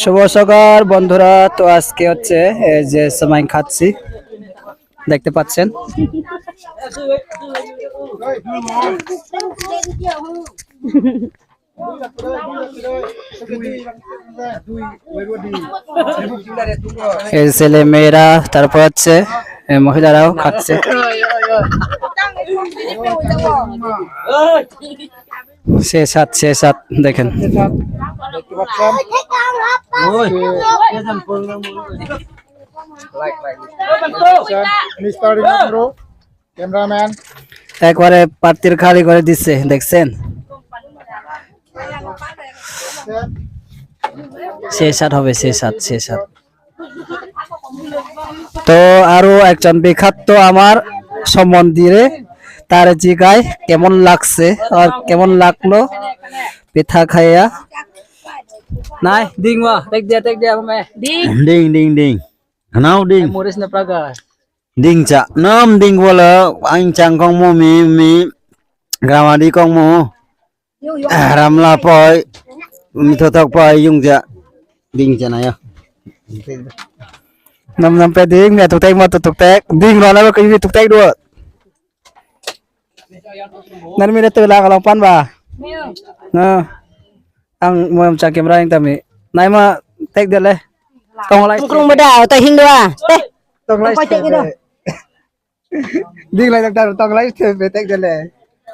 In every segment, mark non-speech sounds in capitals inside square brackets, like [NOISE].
শুভ সকাল বন্ধুরা। তো আজকে হচ্ছে এই যে সময় খাচ্ছি দেখতে পাচ্ছেন? এই ছেলে মেয়েরা তারপর হচ্ছে মহিলারাও খাচ্ছে। [LAUGHS] সে সাত সে সাত দেখেন। একবারে পাত্রের খালি করে দিচ্ছে দেখছেন? সে সাত হবে সে সাত সে সাত। তো আরও একজন বিখ্যাত আমার সম্বন্ধীরে তার জিগায় কেমন লাগছে আর কেমন লাগলো পিঠা খাইয়া নাই দিংবা দেখ দিয়া দেখ দিয়া মে Ding ding ding. Nào ding. muris na praga Ding cha. Nam ding wala anh chàng con mo mi mi. Gramadi con mo. Ram la poi. Mi thot thok poi yung cha. Ding cha này à. nam nam pe ding ne tuk tek mo tuk tuk tek ding ro na ko yi tuk tek do nan mi na tu la ka long pan ba na ang mo cha camera yang tami nai ma tek de le tong lai Kurung beda, tay hindua. Teh, tong lai [LAUGHS] Kau tek gitu. ding lai tak dar tong lai te tek de le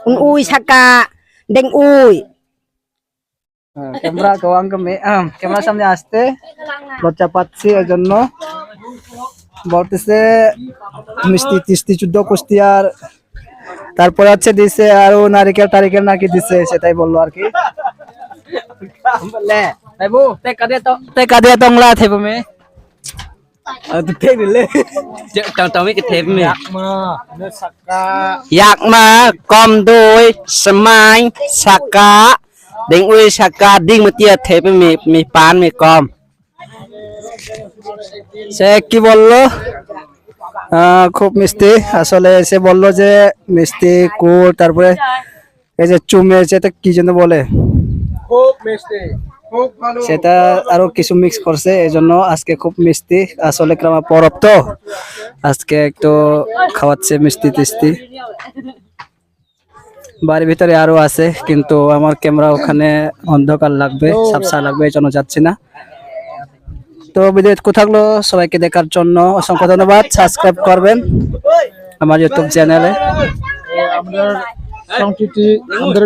un ui saka, deng ui. Camera গোয়াং কমে ক্যামেরার সামনে আসতে লজ্জা পাচ্ছি এই জন্য বলতেছে মিষ্টি তিস্তি চুদ্দ কুষ্টিয়ার তারপরে হচ্ছে দিছে আর ও নারিকেল টারিকেল নাকি দিছে সেটাই বলল আর কি। কম দই সমাই সাকা। দিং উই সাকা দিং মতিয়া থেপে মি পান মি কম। সে কি বলল? খুব মিষ্টি। আসলে সে বলল যে মিষ্টি কুল তারপরে এই যে চুমে যেটা কি যেন বলে? খুব মিষ্টি। সেটা আরও কিছু মিক্স করছে এই জন্য আজকে খুব মিষ্টি। আসলে আমার পরব তো? আজকে একটু খাওয়াচ্ছে মিষ্টি টিষ্টি বাড়ির ভিতরে আরও আছে কিন্তু আমার ক্যামেরা ওখানে অন্ধকার লাগবে সাপসা লাগবে এই জন্য যাচ্ছি না। তো বিদেশ থাকল, সবাইকে দেখার জন্য অসংখ্য ধন্যবাদ। সাবস্ক্রাইব করবেন আমার ইউটিউব চ্যানেলে সংস্কৃতি আমাদের